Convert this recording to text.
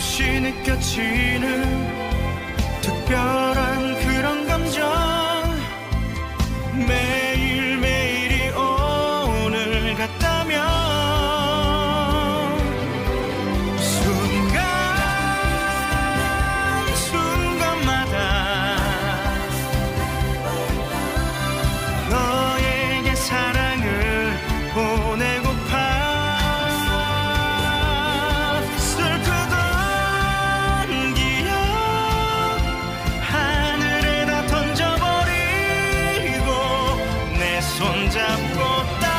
없이 느껴지는 손잡고